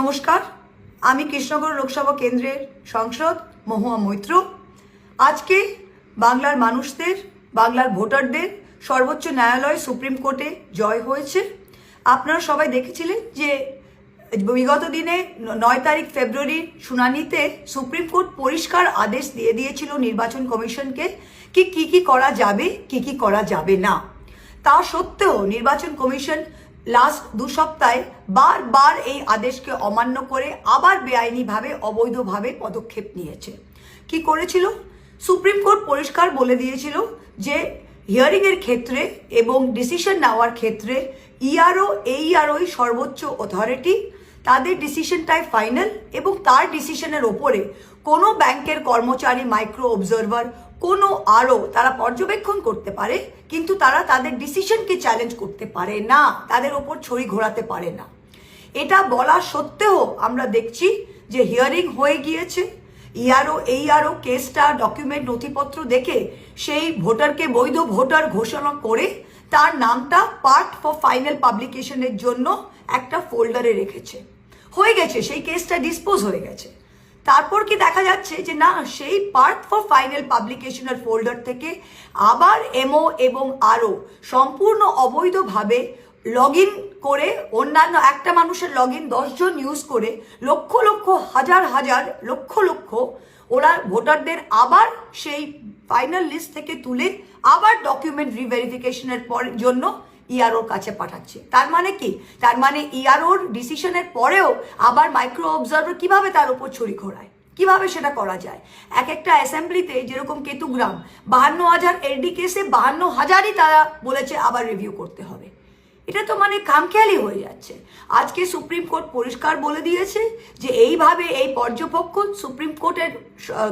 নমস্কার, আমি কৃষ্ণগর লোকসভা কেন্দ্রের সংসদ মহুয়া মৈত্র। আজকে বাংলার মানুষদের, বাংলার ভোটারদের সর্বোচ্চ ন্যায়ালয় সুপ্রিম কোর্টে জয় হয়েছে। আপনারা সবাই দেখেছিলেন যে বিগত দিনে নয় তারিখ ফেব্রুয়ারির শুনানিতে সুপ্রিম কোর্ট পরিষ্কার আদেশ দিয়ে দিয়েছিল নির্বাচন কমিশনকে কি কি কি করা যাবে, কি কি করা যাবে না। তা সত্ত্বেও নির্বাচন কমিশন লাস্ট দু সপ্তাহে বারবার এই আদেশকে অমান্য করে আবার বেআইনিভাবে, অবৈধভাবে পদক্ষেপ নিয়েছে। কি করেছিল? সুপ্রিম কোর্ট পরিষ্কার বলে দিয়েছিল যে হিয়ারিং এর ক্ষেত্রে এবং ডিসিশন নেওয়ার ক্ষেত্রে ইআরও এইআরওই সর্বোচ্চ অথরিটি তাদের ডিসিশনটাই ফাইনাল এবং তার ডিসিশনের ওপরে কোনো ব্যাংকের কর্মচারী মাইক্রো অবজারভার কোনো আরও তারা পর্যবেক্ষণ করতে পারে, কিন্তু তারা তাদের ডিসিশনকে চ্যালেঞ্জ করতে পারে না, তাদের ওপর ছড়ি ঘোরাতে পারে না। এটা বলা সত্ত্বেও আমরা দেখছি যে হিয়ারিং হয়ে গিয়েছে। ইয়ারও, এই আরও কেসটা ডকুমেন্ট নথিপত্র দেখে সেই ভোটারকে বৈধ ভোটার ঘোষণা করে তার নামটা পার্ট ফর ফাইনাল পাবলিকেশনের জন্য একটা ফোল্ডারে রেখেছে। হয়ে গেছে, সেই কেসটা ডিসপোজ হয়ে গেছে। তারপর কি দেখা যাচ্ছে যে না, সেই পার্ট ফর ফাইনাল পাবলিকেশনের ফোল্ডার থেকে আবার এমও এবং আরও সম্পূর্ণ অবৈধভাবে লগ করে, অন্যান্য একটা মানুষের লগ ইন দশজন ইউজ করে, লক্ষ লক্ষ, হাজার হাজার, লক্ষ লক্ষ ওরা ভোটারদের আবার সেই ফাইনাল লিস্ট থেকে তুলে আবার ডকুমেন্ট রিভেরিফিকেশনের পর জন্য ইআরওর কাছে পাঠাচ্ছে। তার মানে কি? তার মানে ইআরওর ডিসিশনের পরেও আবার মাইক্রো অবজার্ভার কীভাবে তার উপর ছড়ি ঘোরায়? কীভাবে সেটা করা যায়? এক একটা অ্যাসেম্বলিতে যেরকম কেতুগ্রাম, বাহান্ন হাজার এলডি কেসে বাহান্ন হাজারই তারা বলেছে আবার রিভিউ করতে হবে। এটা তো মানে খামখেয়ালি হয়ে যাচ্ছে। আজকে সুপ্রিম কোর্ট পরিষ্কার বলে দিয়েছে যে এইভাবে এই পর্যবেক্ষণ সুপ্রিম কোর্টের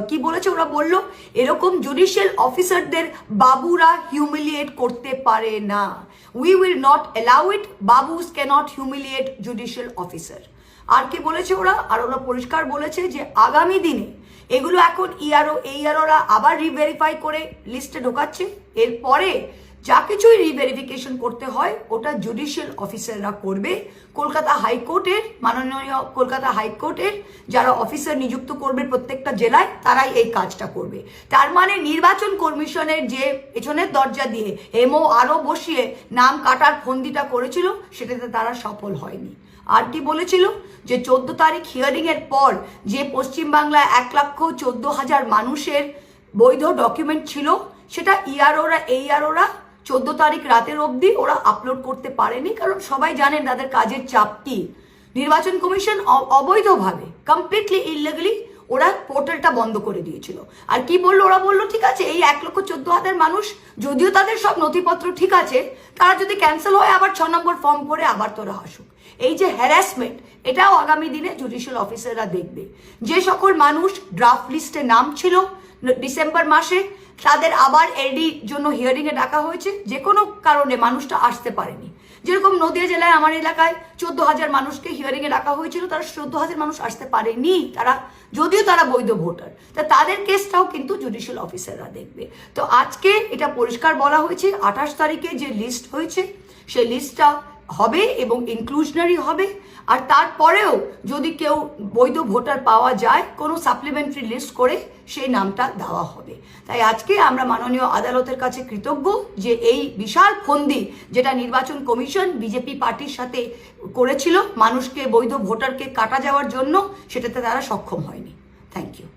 কি বলেছে ওরা বলল, এরকম জুডিশিয়াল অফিসারদের বাবুরা হিউমিলিয়েট করতে পারে না। We will not allow it babus cannot humiliate judicial officer আর কি বলেছে ওরা? আর ওরা পরিষ্কার বলেছে যে আগামী দিনে এগুলো এখন ইআরও এইআরওরা আবার রিভেরিফাই করে লিস্টে ঢোকাচ্ছে। এরপরে যা কিছুই রিভেরিফিকেশন করতে হয়, ওটা জুডিশিয়াল অফিসাররা করবে। কলকাতা হাইকোর্টের মাননীয় কলকাতা হাইকোর্টের যারা অফিসার নিযুক্ত করবে প্রত্যেকটা জেলায়, তারাই এই কাজটা করবে। তার মানে নির্বাচন কমিশনের যে পেছনের দরজা দিয়ে এমও আরও বসিয়ে নাম কাটার ফন্দিটা করেছিল, সেটাতে তারা সফল হয়নি। আর কি বলেছিল যে চোদ্দ তারিখ হিয়ারিং এর পর যে পশ্চিমবাংলায় এক লক্ষ চোদ্দ হাজার মানুষের বৈধ ডকুমেন্ট ছিল, সেটা ইআরওরা এইআরওরা চোদ্দ তারিখ রাতের অবধি ওরা আপলোড করতে পারেনি, কারণ সবাই জানেন তাদের কাজের চাপ কি। নির্বাচন কমিশন অবৈধভাবে কমপ্লিটলি ইলিগালি ওরা পোর্টালটা বন্ধ করে দিয়েছিল। আর কি বলল? ওরা বলল, ঠিক আছে, এই এক লক্ষ চোদ্দ হাজার মানুষ, যদিও তাদের সব নথিপত্র ঠিক আছে, তারা যদি ক্যান্সেল হয়, আবার ছ নম্বর ফর্ম করে আবার তোরা আসুক এই যে হ্যারাসমেন্ট এটাও আগামী দিনে জুডিশিয়াল অফিসাররা দেখবে। যে সকল মানুষ ড্রাফট লিস্টে নাম ছিল ডিসেম্বর মাসে তাদের আবার এডি জন্য হিয়ারিং এ ডাকা হয়েছে, যে কোনো কারণে মানুষটা আসতে পারেনি। যেরকম নদিয়া জেলায় আমার এলাকায় চোদ্দ হাজার মানুষকে হিয়ারিং এ ডাকা হয়েছিল, তারা চোদ্দ হাজার মানুষ আসতে পারেনি। তারা, যদিও তারা বৈধ ভোটার, তা তাদের কেসটাও কিন্তু জুডিশিয়াল অফিসাররা দেখবে। তো আজকে এটা পরিষ্কার বলা হয়েছে, আঠাশ তারিখে যে লিস্ট হয়েছে, সেই লিস্টটা হবে এবং ইনক্লুশনারি হবে। আর তারপরেও যদি কেউ বৈধ ভোটার পাওয়া যায়, কোনো সাপ্লিমেন্টারি লিস্ট করে সেই নামটা দেওয়া হবে। তাই আজকে আমরা মাননীয় আদালতের কাছে কৃতজ্ঞ যে এই বিশাল ফন্দি যেটা নির্বাচন কমিশন বিজেপি পার্টির সাথে করেছিল, মানুষকে বৈধ ভোটারকে কাটা যাওয়ার জন্য, সেটাতে তারা সক্ষম হয়নি। Thank you